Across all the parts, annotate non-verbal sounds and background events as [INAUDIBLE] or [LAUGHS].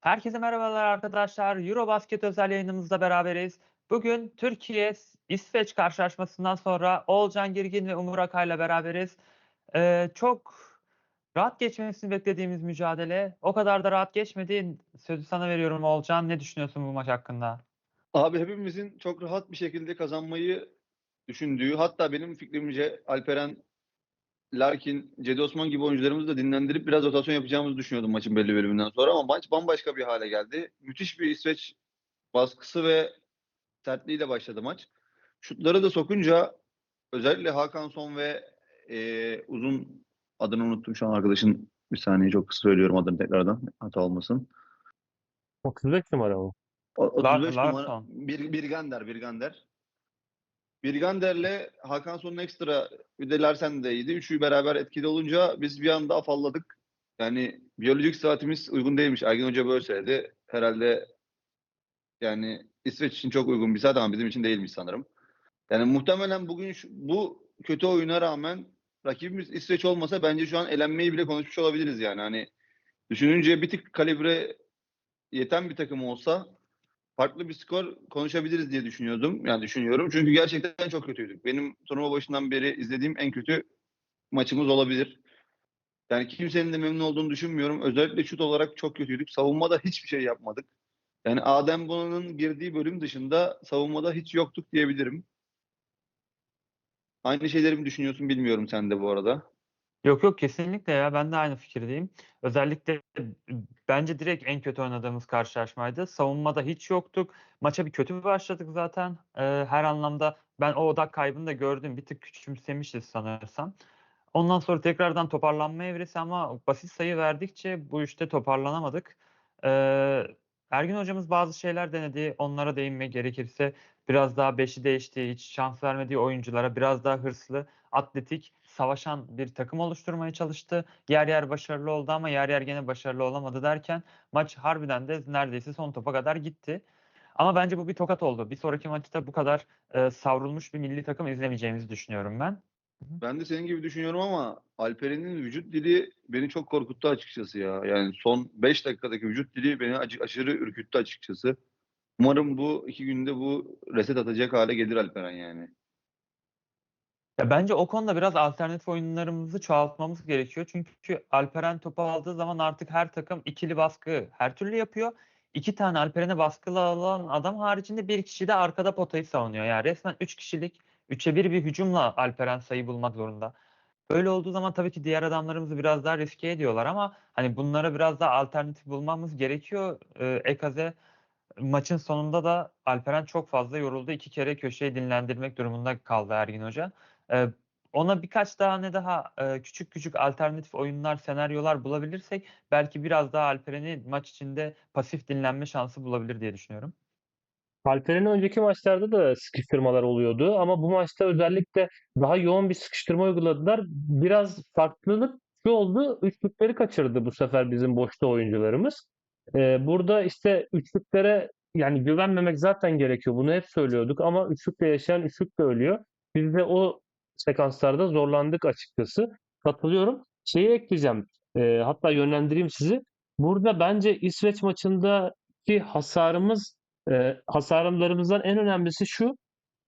Herkese merhabalar arkadaşlar. Eurobasket özel yayınımızda beraberiz. Bugün Türkiye İsveç karşılaşmasından sonra Oğulcan Girgin ve Umur Akay'la beraberiz. Ee, çok rahat geçmesini beklediğimiz mücadele. O kadar da rahat geçmedi. Sözü sana veriyorum Oğulcan. Ne düşünüyorsun bu maç hakkında? Abi hepimizin çok rahat bir şekilde kazanmayı düşündüğü, hatta benim fikrimce Alperen, Larkin, Cedi Osman gibi oyuncularımızı da dinlendirip biraz rotasyon yapacağımızı düşünüyordum maçın belli bölümünden sonra ama maç bambaşka bir hale geldi. Müthiş bir İsveç baskısı ve sertliğiyle başladı maç. Şutları da sokunca özellikle Hakan Son ve eee, uzun adını unuttum şu an arkadaşın bir saniye çok kısa söylüyorum adını tekrardan hata olmasın. 35 numara? O- 35 Lar- numara Birgander, Birgander. Birgander'le Hakan Son'un ekstra bir de Larsen de iyiydi. Üçü beraber etkili olunca biz bir anda afalladık. Yani biyolojik saatimiz uygun değilmiş. Ergin Hoca böyle söyledi. Herhalde yani İsveç için çok uygun bir saat ama bizim için değilmiş sanırım. Yani muhtemelen bugün şu- bu kötü oyuna rağmen rakibimiz İsveç olmasa bence şu an elenmeyi bile konuşmuş olabiliriz yani. Hani düşününce bir tık kalibre yeten bir takım olsa farklı bir skor konuşabiliriz diye düşünüyordum. Yani düşünüyorum. Çünkü gerçekten çok kötüydük. Benim turnuva başından beri izlediğim en kötü maçımız olabilir. Yani kimsenin de memnun olduğunu düşünmüyorum. Özellikle şut olarak çok kötüydük. Savunmada hiçbir şey yapmadık. Yani Adem Bona'nın girdiği bölüm dışında savunmada hiç yoktuk diyebilirim. Aynı şeyleri mi düşünüyorsun bilmiyorum sen de bu arada. Yok yok kesinlikle ya ben de aynı fikirdeyim. Özellikle bence direkt en kötü oynadığımız karşılaşmaydı. Savunmada hiç yoktuk. Maça bir kötü başladık zaten. Ee, her anlamda ben o odak kaybını da gördüm. Bir tık küçümsemişiz sanırsam. Ondan sonra tekrardan toparlanma evresi ama basit sayı verdikçe bu işte toparlanamadık. Ee, Ergin hocamız bazı şeyler denedi. Onlara değinmek gerekirse biraz daha beşi değişti, hiç şans vermediği oyunculara biraz daha hırslı, atletik, savaşan bir takım oluşturmaya çalıştı. Yer yer başarılı oldu ama yer yer gene başarılı olamadı derken maç harbiden de neredeyse son topa kadar gitti. Ama bence bu bir tokat oldu. Bir sonraki maçta bu kadar e, savrulmuş bir milli takım izlemeyeceğimizi düşünüyorum ben. Ben de senin gibi düşünüyorum ama Alperen'in vücut dili beni çok korkuttu açıkçası ya. Yani son 5 dakikadaki vücut dili beni aşırı ürküttü açıkçası. Umarım bu iki günde bu reset atacak hale gelir Alperen yani. Ya bence o konuda biraz alternatif oyunlarımızı çoğaltmamız gerekiyor. Çünkü Alperen topu aldığı zaman artık her takım ikili baskı her türlü yapıyor. İki tane Alperen'e baskılı alan adam haricinde bir kişi de arkada potayı savunuyor. Yani resmen üç kişilik, üçe bir bir hücumla Alperen sayı bulmak zorunda. Böyle olduğu zaman tabii ki diğer adamlarımızı biraz daha riske ediyorlar ama hani bunlara biraz daha alternatif bulmamız gerekiyor. Ee, Ekaze maçın sonunda da Alperen çok fazla yoruldu. İki kere köşeyi dinlendirmek durumunda kaldı Ergin Hoca. Ona birkaç daha e, küçük küçük alternatif oyunlar, senaryolar bulabilirsek belki biraz daha Alperen'i maç içinde pasif dinlenme şansı bulabilir diye düşünüyorum. Alperen'in önceki maçlarda da sıkıştırmalar oluyordu ama bu maçta özellikle daha yoğun bir sıkıştırma uyguladılar. Biraz farklılık şu oldu. Üçlükleri kaçırdı bu sefer bizim boşta oyuncularımız. Ee, burada işte üçlüklere yani güvenmemek zaten gerekiyor. Bunu hep söylüyorduk ama üçlükle yaşayan üçlükle ölüyor. Biz de o sekanslarda zorlandık açıkçası. Katılıyorum. Şeyi ekleyeceğim. Ee, hatta yönlendireyim sizi. Burada bence İsveç maçındaki hasarımız e, hasarımlarımızdan en önemlisi şu.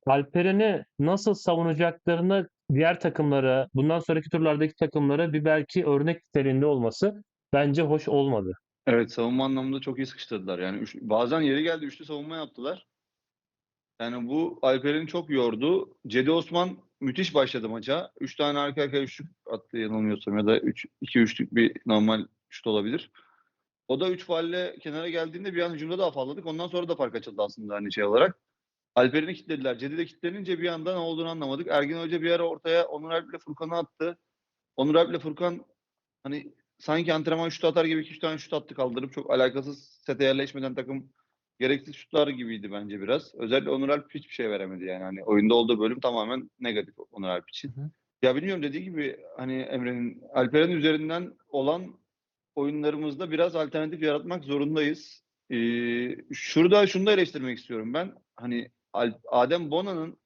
Alperen'i nasıl savunacaklarını diğer takımlara, bundan sonraki turlardaki takımlara bir belki örnek niteliğinde olması bence hoş olmadı. Evet savunma anlamında çok iyi sıkıştırdılar. Yani üç- bazen yeri geldi üçlü savunma yaptılar. Yani bu Alperen'i çok yordu. Cedi Osman müthiş başladı maça. Üç tane arka arkaya üçlük attı yanılmıyorsam ya da üç, iki üçlük bir normal şut olabilir. O da üç faulle kenara geldiğinde bir an hücumda da afalladık. Ondan sonra da fark açıldı aslında hani şey olarak. Alperen'i kilitlediler. Cedi de kilitlenince bir anda ne olduğunu anlamadık. Ergin Hoca bir ara ortaya Onur Alp ile Furkan'ı attı. Onur Alp ile Furkan hani sanki antrenman şut atar gibi iki üç tane şut attı kaldırıp çok alakasız sete yerleşmeden takım gereksiz şutlar gibiydi bence biraz. Özellikle Onur Alp hiçbir şey veremedi yani. Hani oyunda olduğu bölüm tamamen negatif Onur Alp için. Hı. Ya bilmiyorum dediği gibi hani Emre'nin Alperen üzerinden olan oyunlarımızda biraz alternatif yaratmak zorundayız. Ee, şurada şunu da eleştirmek istiyorum ben. Hani Adem Bona'nın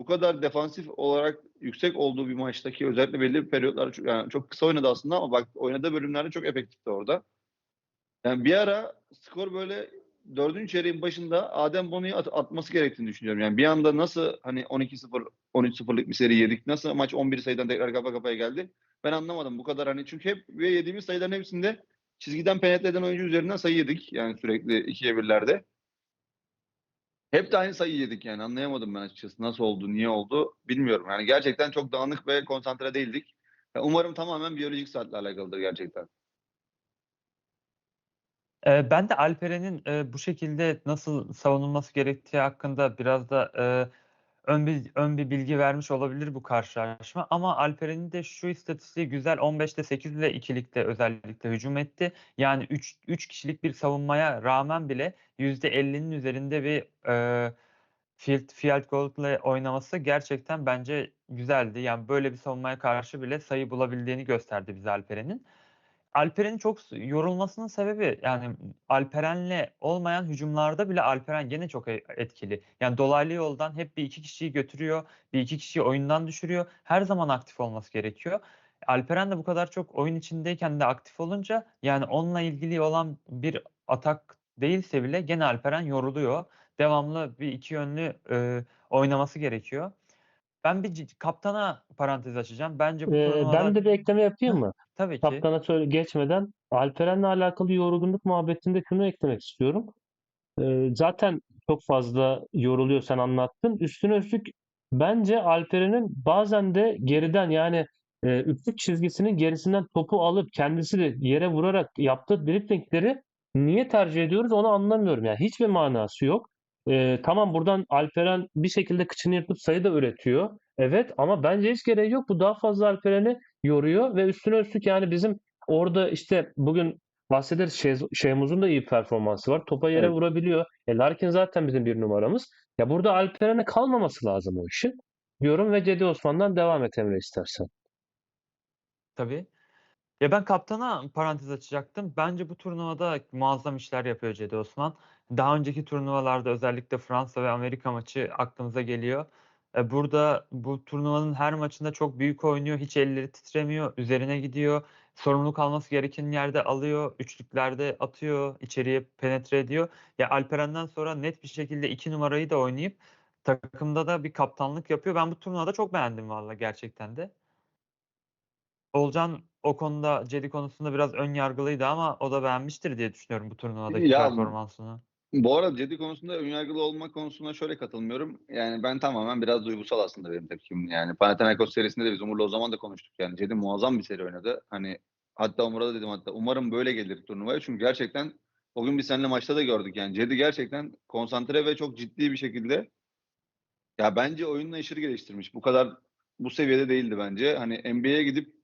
bu kadar defansif olarak yüksek olduğu bir maçtaki özellikle belli periyotlar çok, yani çok kısa oynadı aslında ama bak oynadığı bölümlerde çok efektifti orada. Yani bir ara skor böyle dördüncü çeyreğin başında Adem Bonu'yu at- atması gerektiğini düşünüyorum. Yani bir anda nasıl hani 12-0, 13-0'lık bir seri yedik. Nasıl maç 11 sayıdan tekrar kafa kafaya geldi. Ben anlamadım bu kadar hani çünkü hep ve yediğimiz sayıların hepsinde çizgiden penetre eden oyuncu üzerinden sayı yedik. Yani sürekli ikiye birlerde. Hep de aynı sayı yedik yani anlayamadım ben açıkçası. Nasıl oldu, niye oldu bilmiyorum. Yani gerçekten çok dağınık ve konsantre değildik. Ya Umarım tamamen biyolojik saatle alakalıdır gerçekten. Ben de Alperen'in, bu şekilde nasıl savunulması gerektiği hakkında biraz da, ön bir ön bir bilgi vermiş olabilir bu karşılaşma ama Alperen'in de şu istatistiği güzel. 15'te 8 ile ikilikte özellikle hücum etti. Yani 3 3 kişilik bir savunmaya rağmen bile %50'nin üzerinde bir, eee, field field goal'la oynaması gerçekten bence güzeldi. Yani böyle bir savunmaya karşı bile sayı bulabildiğini gösterdi bize Alperen'in. Alperen'in çok yorulmasının sebebi yani Alperen'le olmayan hücumlarda bile Alperen gene çok e etkili. Yani dolaylı yoldan hep bir iki kişiyi götürüyor, bir iki kişiyi oyundan düşürüyor. Her zaman aktif olması gerekiyor. Alperen de bu kadar çok oyun içindeyken de aktif olunca yani onunla ilgili olan bir atak değilse bile gene Alperen yoruluyor. Devamlı bir iki yönlü, eee, oynaması gerekiyor. Ben bir kaptana parantez açacağım. Bence bu Eee, turnuvada ben de bir ekleme yapayım mı? tabii ki. Kaptana söyle geçmeden Alperen'le alakalı yorgunluk muhabbetinde şunu eklemek istiyorum. Eee, zaten çok fazla yoruluyor sen anlattın. Üstüne üstlük bence Alperen'in bazen de geriden yani, eee, üçlük çizgisinin gerisinden topu alıp kendisi de yere vurarak yaptığı driblingleri niye tercih ediyoruz onu anlamıyorum. Yani hiçbir manası yok. Eee, tamam buradan Alperen bir şekilde kıçını yırtıp sayı da üretiyor. Evet ama bence hiç gereği yok. Bu daha fazla Alperen'i yoruyor ve üstüne üstlük yani bizim orada işte bugün bahsederiz Şez Şehmuz'un da iyi performansı var. Topa yere Evet. vurabiliyor. E, Larkin zaten bizim bir numaramız. Ya burada Alperen'e kalmaması lazım o işin diyorum ve Cedi Osman'dan devam et Emre istersen. Tabii. Ya, ben kaptana parantez açacaktım. Bence bu turnuvada muazzam işler yapıyor Cedi Osman. Daha önceki turnuvalarda özellikle Fransa ve Amerika maçı aklımıza geliyor. Eee, burada bu turnuvanın her maçında çok büyük oynuyor. Hiç elleri titremiyor. Üzerine gidiyor. Sorumluluk alması gereken yerde alıyor. Üçlüklerde atıyor. içeriye penetre ediyor. Ya, Alperen'den sonra net bir şekilde 2 numarayı da oynayıp takımda da bir kaptanlık yapıyor. Ben bu turnuvada çok beğendim valla gerçekten de. Oğulcan o konuda Cedi konusunda biraz ön yargılıydı ama o da beğenmiştir diye düşünüyorum bu turnuvadaki Ya performansını. Bu arada Cedi konusunda önyargılı olma konusuna şöyle katılmıyorum. Yani ben tamamen biraz duygusal aslında benim tepkim. Yani Panathinaikos serisinde de biz Umur'la o zaman da konuştuk. Yani Cedi muazzam bir seri oynadı. Hani hatta Umur'a da dedim hatta umarım böyle gelir turnuvaya. Çünkü gerçekten o gün biz seninle maçta da gördük. Yani Cedi gerçekten konsantre ve çok ciddi bir şekilde ya bence oyununu aşırı geliştirmiş. Bu kadar bu seviyede değildi bence. Hani NBA'ye gidip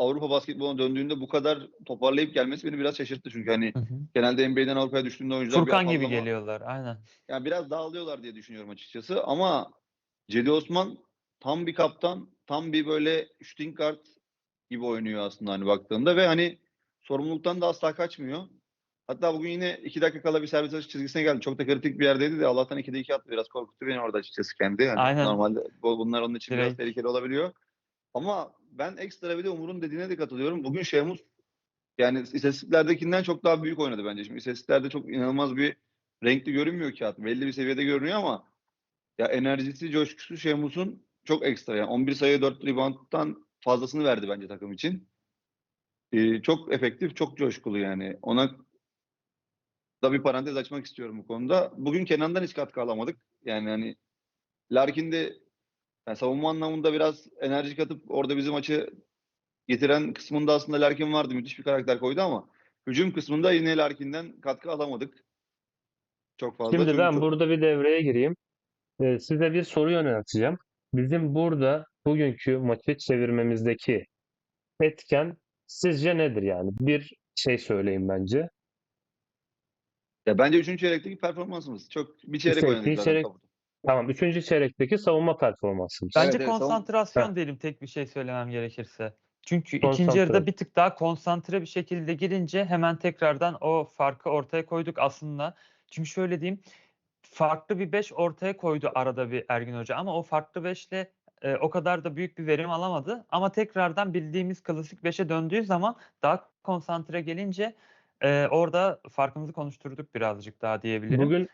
Avrupa basketboluna döndüğünde bu kadar toparlayıp gelmesi beni biraz şaşırttı. Çünkü hani Hı hı. genelde NBA'den Avrupa'ya düştüğünde oyuncular Furkan gibi geliyorlar. Aynen. yani biraz dağılıyorlar diye düşünüyorum açıkçası ama Cedi Osman tam bir kaptan, tam bir böyle shooting guard gibi oynuyor aslında hani baktığında ve hani sorumluluktan da asla kaçmıyor. Hatta bugün yine 2 dakika kala bir servis atış çizgisine geldi. Çok da kritik bir yerdeydi de Allah'tan 2'de 2 attı. Biraz korkuttu beni orada açıkçası kendi. Hani Aynen. normalde bu- bunlar onun için biraz Direkt. tehlikeli olabiliyor. Ama ben ekstra bir de Umur'un dediğine de katılıyorum. Bugün Şehmuz yani istatistiklerdekinden çok daha büyük oynadı bence. Şimdi istatistiklerde çok inanılmaz bir renkli görünmüyor kağıt. Belli bir seviyede görünüyor ama ya enerjisi, coşkusu Şehmus'un çok ekstra. Yani 11 sayı 4 rebound'dan fazlasını verdi bence takım için. Ee, çok efektif, çok coşkulu yani. Ona da bir parantez açmak istiyorum bu konuda. Bugün Kenan'dan hiç katkı alamadık. Yani hani Larkin de yani savunma anlamında biraz enerji katıp orada bizim maçı getiren kısmında aslında Larkin vardı. Müthiş bir karakter koydu ama hücum kısmında yine Larkin'den katkı alamadık. Çok fazla. Şimdi ben çok- burada bir devreye gireyim. Eee, size bir soru yönelteceğim. Bizim burada bugünkü maçı çevirmemizdeki etken sizce nedir yani? Bir şey söyleyin bence. Ya bence 3. çeyrekteki performansımız. Çok bir çeyrek İşte oynadık zaten çeyrek-. Tamam, üçüncü çeyrekteki savunma performansımız. Bence evet, konsantrasyon Heh. diyelim tek bir şey söylemem gerekirse. Çünkü ikinci Konsantre. yarıda bir tık daha konsantre bir şekilde girince hemen tekrardan o farkı ortaya koyduk aslında. Çünkü şöyle diyeyim, farklı bir 5 ortaya koydu arada bir Ergin Hoca ama o farklı 5'le eee, o kadar da büyük bir verim alamadı. Ama tekrardan bildiğimiz klasik 5'e döndüğü zaman daha konsantre gelince Eee, orada farkımızı konuşturduk birazcık daha diyebilirim. Bugün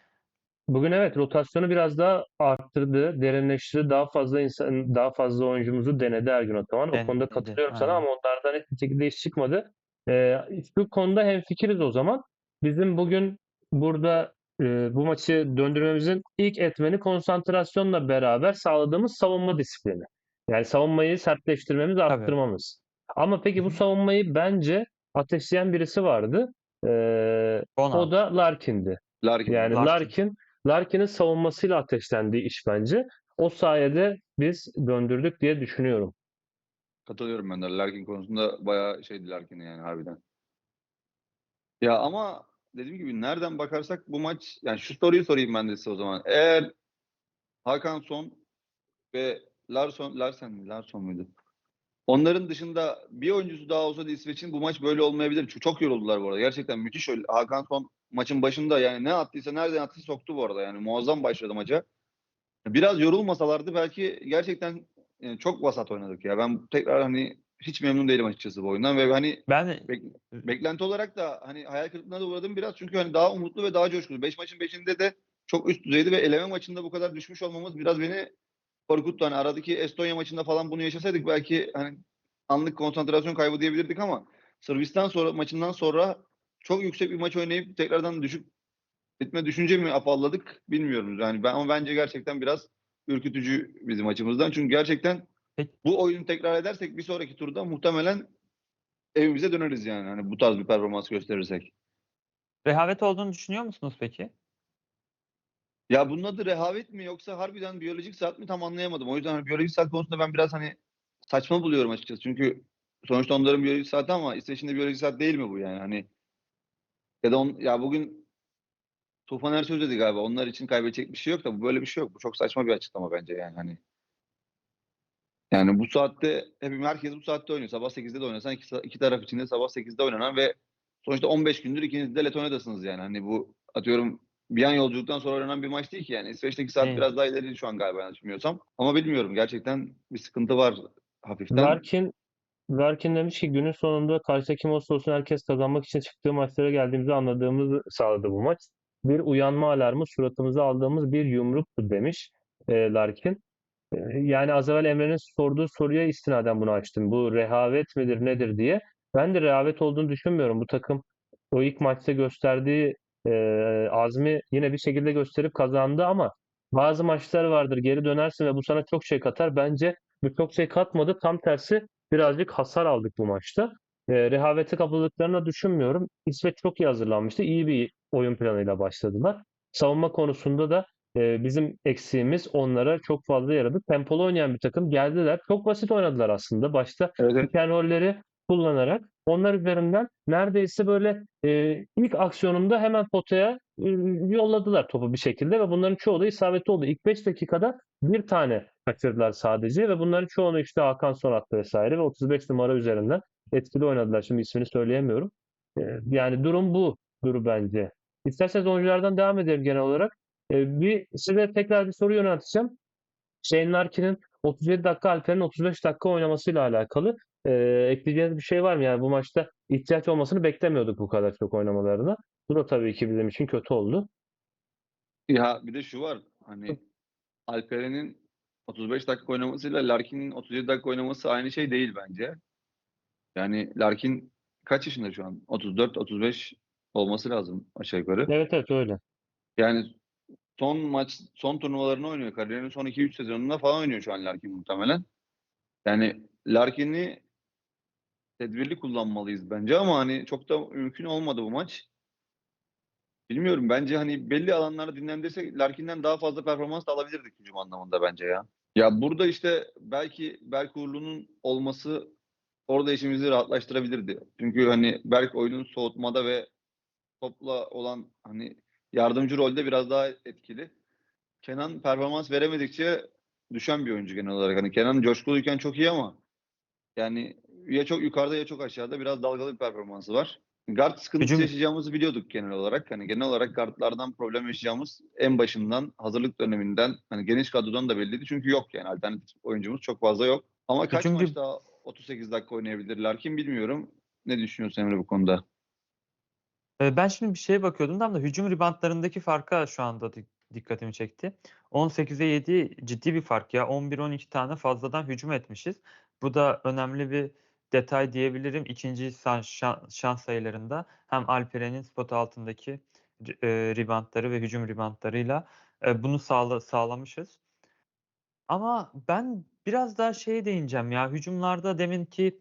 bugün evet rotasyonu biraz daha arttırdı, derinleştirdi. Daha fazla insan, daha fazla oyuncumuzu denedi Ergün Ataman. O konuda katılıyorum sana aynen. ama onlardan hiçbir şekilde iş çıkmadı. Ee, şu konuda hemfikiriz o zaman. Bizim bugün burada e, bu maçı döndürmemizin ilk etmeni konsantrasyonla beraber sağladığımız savunma disiplini. Yani savunmayı sertleştirmemiz, arttırmamız. Ama peki bu savunmayı bence ateşleyen birisi vardı. Ee, o da Larkin'di. Larkin. Yani Larkin. Larkin, Larkin'in savunmasıyla ateşlendiği iş bence. O sayede biz döndürdük diye düşünüyorum. Katılıyorum ben de. Larkin konusunda bayağı şeydi Larkin yani harbiden. Ya ama dediğim gibi nereden bakarsak bu maç yani şu soruyu sorayım ben de size o zaman. Eğer Hakan Son ve Larson Larsen mi? Larson muydu? Onların dışında bir oyuncusu daha olsa da İsveç'in bu maç böyle olmayabilir. Çünkü çok yoruldular bu arada. Gerçekten müthiş. Hakan Son maçın başında yani ne attıysa nereden attıysa soktu bu arada. Yani muazzam başladı maça. Biraz yorulmasalardı belki gerçekten yani çok vasat oynadık ya. Ben tekrar hani hiç memnun değilim açıkçası bu oyundan ve hani Ben Bek- beklenti olarak da hani hayal kırıklığına da uğradım biraz çünkü hani daha umutlu ve daha coşkulu. 5 maçın 5'inde de çok üst düzeydi ve eleme maçında bu kadar düşmüş olmamız biraz beni korkuttu. Hani aradaki Estonya maçında falan bunu yaşasaydık belki hani anlık konsantrasyon kaybı diyebilirdik ama Sırbistan sonra maçından sonra çok yüksek bir maç oynayıp tekrardan düşük bitme düşünce mi afalladık bilmiyorum. Yani ben ama bence gerçekten biraz ürkütücü bizim açımızdan. Çünkü gerçekten bu oyunu tekrar edersek bir sonraki turda muhtemelen evimize döneriz yani. Hani bu tarz bir performans gösterirsek. rehavet olduğunu düşünüyor musunuz peki? Ya bunun adı rehavet mi yoksa harbiden biyolojik saat mi tam anlayamadım. O yüzden hani biyolojik saat konusunda ben biraz hani saçma buluyorum açıkçası. Çünkü sonuçta onların biyolojik saati ama İsveç'in de biyolojik saat değil mi bu yani? Hani ya da on, ya bugün Tufan Ersöz dedi galiba. Onlar için kaybedecek bir şey yok da bu böyle bir şey yok. Bu çok saçma bir açıklama bence yani hani. Yani bu saatte hepimiz herkes bu saatte oynuyor. Sabah 8'de de oynasan iki, iki taraf için de sabah 8'de oynanan ve sonuçta 15 gündür ikiniz de Letonya'dasınız yani. Hani bu atıyorum bir an yolculuktan sonra oynanan bir maç değil ki yani. İsveç'teki saat Evet. biraz daha ileri şu an galiba yanlış bilmiyorsam. Ama bilmiyorum gerçekten bir sıkıntı var hafiften. Larkin Larkin demiş ki günün sonunda karşıda kim olursa olsun herkes kazanmak için çıktığı maçlara geldiğimizi anladığımızı sağladı bu maç. Bir uyanma alarmı suratımıza aldığımız bir yumruktu demiş e, Larkin. E, Yani az evvel Emre'nin sorduğu soruya istinaden bunu açtım. Bu rehavet midir nedir diye. Ben de rehavet olduğunu düşünmüyorum. Bu takım o ilk maçta gösterdiği e, azmi yine bir şekilde gösterip kazandı ama bazı maçlar vardır geri dönersin ve bu sana çok şey katar. Bence bu çok şey katmadı. Tam tersi birazcık hasar aldık bu maçta. E, rehavete kapıldıklarını düşünmüyorum. İsveç çok iyi hazırlanmıştı. İyi bir oyun planıyla başladılar. Savunma konusunda da e, bizim eksiğimiz onlara çok fazla yaradı. Tempolu oynayan bir takım geldiler. Çok basit oynadılar aslında. Başta Evet, evet. Kullanarak onlar üzerinden neredeyse böyle e, ilk aksiyonunda hemen potaya e, yolladılar topu bir şekilde ve bunların çoğu da isabetli oldu. İlk 5 dakikada bir tane kaçırdılar sadece ve bunların çoğunu işte Hakan son attı vesaire ve 35 numara üzerinden etkili oynadılar. Şimdi ismini söyleyemiyorum. E, yani durum bu duru bence. İsterseniz oyunculardan devam edelim genel olarak. E, bir size tekrar bir soru yönelteceğim. Shane Larkin'in 37 dakika Alper'in 35 dakika oynamasıyla alakalı e, ekleyeceğiniz bir şey var mı? Yani bu maçta ihtiyaç olmasını beklemiyorduk bu kadar çok oynamalarına. Bu da tabii ki bizim için kötü oldu. Ya bir de şu var. Hani Alperen'in 35 dakika oynamasıyla Larkin'in 37 dakika oynaması aynı şey değil bence. Yani Larkin kaç yaşında şu an? 34-35 olması lazım aşağı yukarı. Evet evet öyle. Yani son maç, son turnuvalarını oynuyor. Kariyerinin son 2-3 sezonunda falan oynuyor şu an Larkin muhtemelen. Yani Larkin'i tedbirli kullanmalıyız bence ama hani çok da mümkün olmadı bu maç. Bilmiyorum bence hani belli alanlarda dinlendirsek Larkin'den daha fazla performans da alabilirdik hücum anlamında bence ya. Ya burada işte belki Berk Uğurlu'nun olması orada işimizi rahatlaştırabilirdi. Çünkü hani Berk oyunun soğutmada ve topla olan hani yardımcı rolde biraz daha etkili. Kenan performans veremedikçe düşen bir oyuncu genel olarak. Hani Kenan coşkuluyken çok iyi ama yani ya çok yukarıda ya çok aşağıda biraz dalgalı bir performansı var. Guard sıkıntısı Hücum- yaşayacağımızı biliyorduk genel olarak. Hani genel olarak guardlardan problem yaşayacağımız en başından, hazırlık döneminden, hani geniş kadrodan da belliydi. Çünkü yok yani alternatif oyuncumuz çok fazla yok. Ama kaç Hücumcu- maç daha 38 dakika oynayabilirler kim bilmiyorum. Ne düşünüyorsun Emre bu konuda? Eee, ben şimdi bir şeye bakıyordum tam da hücum reboundlarındaki farka şu anda dik dikkatimi çekti. 18'e 7 ciddi bir fark ya. 11-12 tane fazladan hücum etmişiz. Bu da önemli bir detay diyebilirim. 2'nci san şan şans sayılarında hem Alperen'in spot altındaki r eee, reboundları ve hücum reboundlarıyla, eee, bunu sağla sağlamışız. Ama ben biraz daha şeye değineceğim ya, hücumlarda deminki,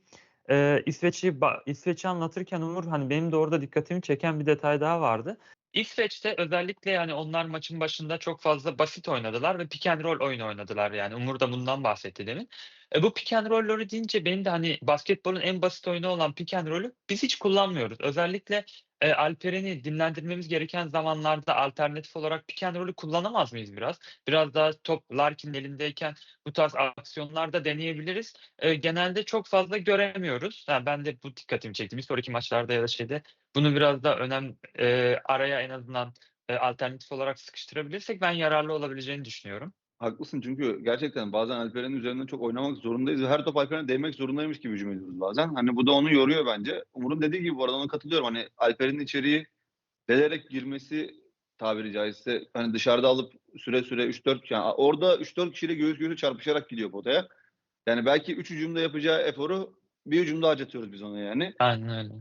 eee, İsveç'i ba İsveç'i anlatırken Umur, hani, benim de orada dikkatimi çeken bir detay daha vardı. İsveç'te özellikle, yani, onlar maçın başında çok fazla basit oynadılar ve pick and roll oyunu oynadılar, yani. Umur da bundan bahsetti demin. E, bu pick and roll'ları deyince benim de, hani, basketbolun en basit oyunu olan pick and roll'ü biz hiç kullanmıyoruz. Özellikle, eee, Alperen'i dinlendirmemiz gereken zamanlarda alternatif olarak pick and roll'ü kullanamaz mıyız biraz? Biraz daha top Larkin'in elindeyken bu tarz aksiyonlar da deneyebiliriz. Eee, genelde çok fazla göremiyoruz. Ha, ben de bu dikkatimi çekti. Bir sonraki maçlarda ya da şeyde bunu biraz daha önem eee, araya en azından, eee, alternatif olarak sıkıştırabilirsek ben yararlı olabileceğini düşünüyorum. Haklısın çünkü gerçekten bazen Alperen'in üzerinden çok oynamak zorundayız ve her top Alperen'e değmek zorundaymış gibi hücum ediyoruz bazen. Hani bu da onu yoruyor bence. Umur'un dediği gibi bu arada ona katılıyorum. Hani Alperen'in içeriği delerek girmesi tabiri caizse hani dışarıda alıp süre süre 3-4 yani orada 3-4 kişiyle göğüs göğüse çarpışarak gidiyor potaya. Yani belki 3 hücumda yapacağı eforu bir hücumda harcatıyoruz biz ona yani. Aynen öyle.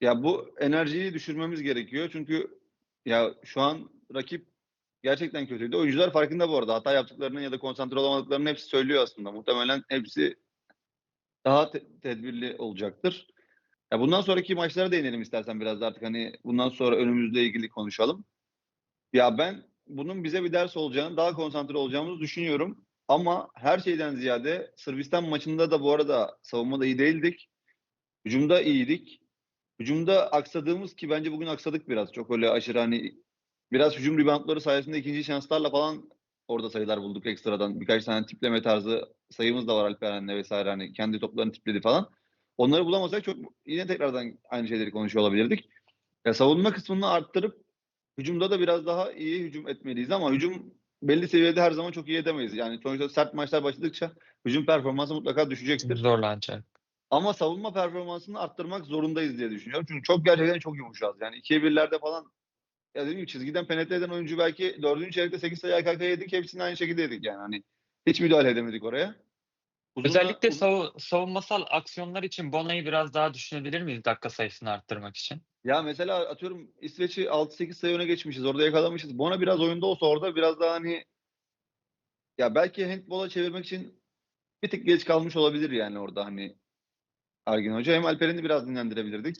Ya bu enerjiyi düşürmemiz gerekiyor. Çünkü ya şu an rakip gerçekten kötüydü. Oyuncular farkında bu arada. Hata yaptıklarının ya da konsantre olamadıklarının hepsi söylüyor aslında. Muhtemelen hepsi daha te- tedbirli olacaktır. Ya bundan sonraki maçlara değinelim istersen biraz da artık hani bundan sonra önümüzle ilgili konuşalım. Ya ben bunun bize bir ders olacağını, daha konsantre olacağımızı düşünüyorum. Ama her şeyden ziyade Sırbistan maçında da bu arada savunmada iyi değildik. Hücumda iyiydik. Hücumda aksadığımız ki bence bugün aksadık biraz. Çok öyle aşırı hani biraz hücum reboundları sayesinde ikinci şanslarla falan orada sayılar bulduk ekstradan. Birkaç tane tipleme tarzı sayımız da var Alperen'le vesaire hani kendi toplarını tipledi falan. Onları bulamasak çok yine tekrardan aynı şeyleri konuşuyor olabilirdik. Ya savunma kısmını arttırıp hücumda da biraz daha iyi hücum etmeliyiz ama hücum belli seviyede her zaman çok iyi edemeyiz. Yani sonuçta sert maçlar başladıkça hücum performansı mutlaka düşecektir. Zorlanacak. Ama savunma performansını arttırmak zorundayız diye düşünüyorum. Çünkü çok gerçekten çok yumuşağız. Yani 2'ye 1'lerde falan ya dediğim gibi çizgiden penetre eden oyuncu belki 4. çeyrekte 8 sayı arka arkaya yedik. Hepsini aynı şekilde yedik yani. Hani hiç müdahale edemedik oraya. Uzun da- Özellikle uz- savu savunmasal aksiyonlar için Bono'yu biraz daha düşünebilir miyiz dakika sayısını arttırmak için? Ya mesela atıyorum İsveç'i 6-8 sayı öne geçmişiz. Orada yakalamışız. Bona biraz oyunda olsa orada biraz daha hani ya belki handbola çevirmek için bir tık geç kalmış olabilir yani orada hani Ergin Hoca. Hem Alperen'i biraz dinlendirebilirdik.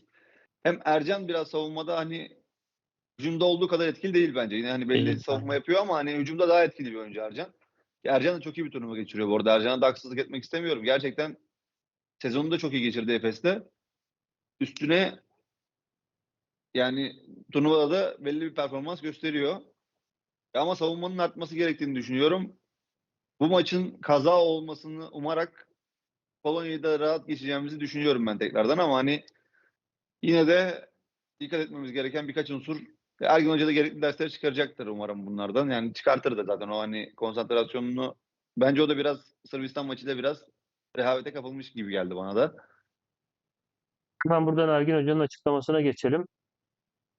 Hem Ercan biraz savunmada hani hücumda olduğu kadar etkili değil bence. Yine hani belli Değil, savunma yapıyor ama hani hücumda daha etkili bir oyuncu Ercan. Ercan da çok iyi bir turnuva geçiriyor bu arada. Ercan'a da haksızlık etmek istemiyorum. Gerçekten sezonu da çok iyi geçirdi Efes'te. Üstüne yani turnuvada da belli bir performans gösteriyor. Ama savunmanın artması gerektiğini düşünüyorum. Bu maçın kaza olmasını umarak Polonya'yı da rahat geçeceğimizi düşünüyorum ben tekrardan ama hani yine de dikkat etmemiz gereken birkaç unsur Ergin Hoca da gerekli dersleri çıkaracaktır umarım bunlardan. Yani çıkartır da zaten o hani konsantrasyonunu bence o da biraz Sırbistan maçıyla biraz rehavete kapılmış gibi geldi bana da. Hemen buradan Ergin Hoca'nın açıklamasına geçelim.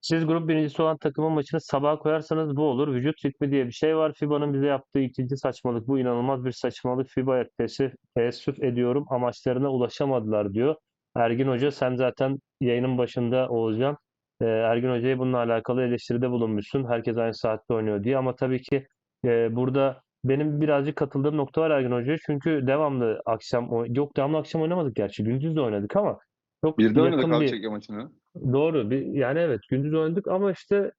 Siz grup birincisi olan takımın maçını sabaha koyarsanız bu olur. Vücut ritmi diye bir şey var. FIBA'nın bize yaptığı ikinci saçmalık. Bu inanılmaz bir saçmalık. FIBA'ya teessüf, teessüf ediyorum. Amaçlarına ulaşamadılar diyor. Ergin Hoca sen zaten yayının başında Oğuzcan e, Ergin Hoca'ya bununla alakalı eleştiride bulunmuşsun. Herkes aynı saatte oynuyor diye. Ama tabii ki e, burada benim birazcık katıldığım nokta var Ergin Hoca'ya. Çünkü devamlı akşam yok devamlı akşam oynamadık gerçi. Gündüz de oynadık ama çok Bir de oynadık abi Çekya maçını. Doğru. Bir, yani evet gündüz oynadık ama işte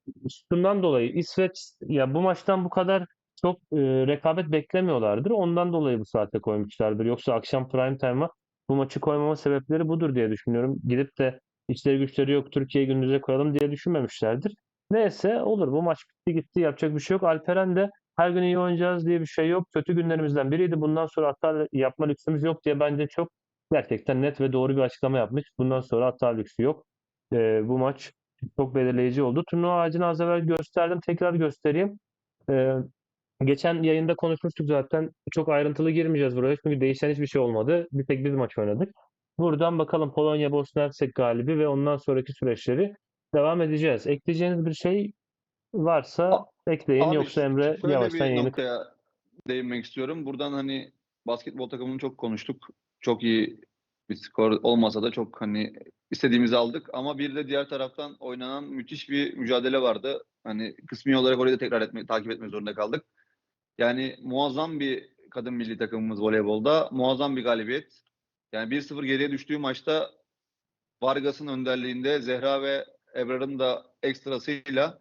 şundan dolayı İsveç ya bu maçtan bu kadar çok e, rekabet beklemiyorlardır. Ondan dolayı bu saate koymuşlardır. Yoksa akşam prime time'a bu maçı koymama sebepleri budur diye düşünüyorum. Gidip de işleri güçleri yok Türkiye gündüze koyalım diye düşünmemişlerdir. Neyse olur bu maç bitti gitti yapacak bir şey yok. Alperen de her gün iyi oynayacağız diye bir şey yok. Kötü günlerimizden biriydi. Bundan sonra hata yapma lüksümüz yok diye bence çok gerçekten net ve doğru bir açıklama yapmış. Bundan sonra hata lüksü yok. Ee, bu maç çok belirleyici oldu. Turnuva ağacını az evvel gösterdim. Tekrar göstereyim. Ee, geçen yayında konuşmuştuk zaten. Çok ayrıntılı girmeyeceğiz buraya. Çünkü değişen hiçbir şey olmadı. Bir tek biz maç oynadık. Buradan bakalım Polonya Bosna Hersek galibi ve ondan sonraki süreçleri devam edeceğiz. Ekleyeceğiniz bir şey varsa ekleyin Abi yoksa Emre şöyle yavaştan bir yayını noktaya değinmek istiyorum. Buradan hani basketbol takımını çok konuştuk. Çok iyi bir skor olmasa da çok hani istediğimizi aldık. Ama bir de diğer taraftan oynanan müthiş bir mücadele vardı. Hani kısmi olarak orayı da tekrar etme, takip etmek zorunda kaldık. Yani muazzam bir kadın milli takımımız voleybolda. Muazzam bir galibiyet. Yani 1-0 geriye düştüğü maçta Vargas'ın önderliğinde Zehra ve Ebrar'ın da ekstrasıyla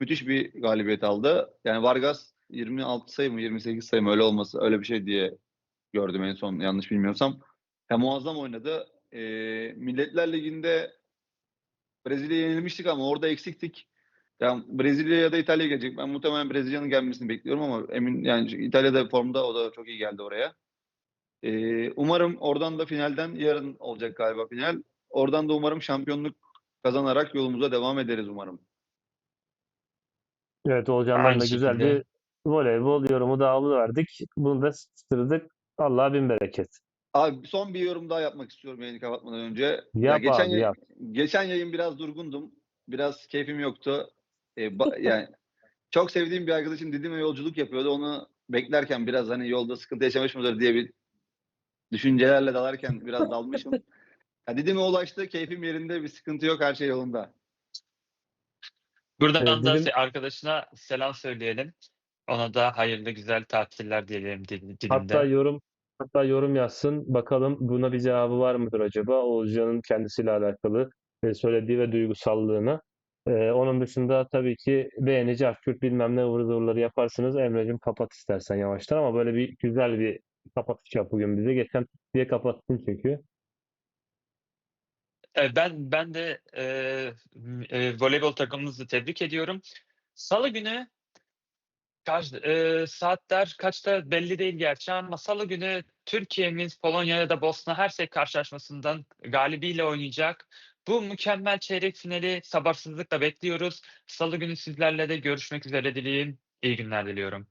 müthiş bir galibiyet aldı. Yani Vargas 26 sayı mı 28 sayı mı öyle olması öyle bir şey diye gördüm en son yanlış bilmiyorsam. Ya muazzam oynadı. Ee, Milletler Ligi'nde Brezilya'ya yenilmiştik ama orada eksiktik. Yani Brezilya ya da İtalya gelecek. Ben muhtemelen Brezilya'nın gelmesini bekliyorum ama emin yani İtalya'da formda o da çok iyi geldi oraya. Ee, umarım oradan da finalden yarın olacak galiba final. Oradan da umarım şampiyonluk kazanarak yolumuza devam ederiz umarım. Evet Olcan'dan da güzel şekilde. bir voleybol yorumu daha verdik. Bunu da sıçtırdık. Allah'a bin bereket. Abi son bir yorum daha yapmak istiyorum yayını kapatmadan önce. Ya Yap geçen abi yayın, yap. geçen yayın biraz durgundum. Biraz keyfim yoktu. Ee, ba- [LAUGHS] yani çok sevdiğim bir arkadaşım Didim'e yolculuk yapıyordu. Onu beklerken biraz hani yolda sıkıntı yaşamış mıdır diye bir düşüncelerle dalarken biraz [LAUGHS] dalmışım. Ya Didim'e ulaştı. Keyfim yerinde. Bir sıkıntı yok. Her şey yolunda. Buradan Evet, da Dilim- arkadaşına selam söyleyelim. Ona da hayırlı güzel tatiller dileyelim dil- Hatta dilimde. yorum hatta yorum yazsın. Bakalım buna bir cevabı var mıdır acaba? Oğuzcan'ın kendisiyle alakalı e, söylediği ve duygusallığını. E, onun dışında tabii ki beğenici, Kürt bilmem ne zıvırları yaparsınız. Emre'cim kapat istersen yavaştan ama böyle bir güzel bir kapatış yap bugün bize. Geçen diye kapattın çünkü. E, Ben ben de e, e, voleybol takımımızı tebrik ediyorum. Salı günü kaç, e, saatler kaçta belli değil gerçi ama Salı günü Türkiye'miz Polonya ya da Bosna Hersek karşılaşmasından galibiyle oynayacak. Bu mükemmel çeyrek finali sabırsızlıkla bekliyoruz. Salı günü sizlerle de görüşmek üzere dileyim. İyi günler diliyorum.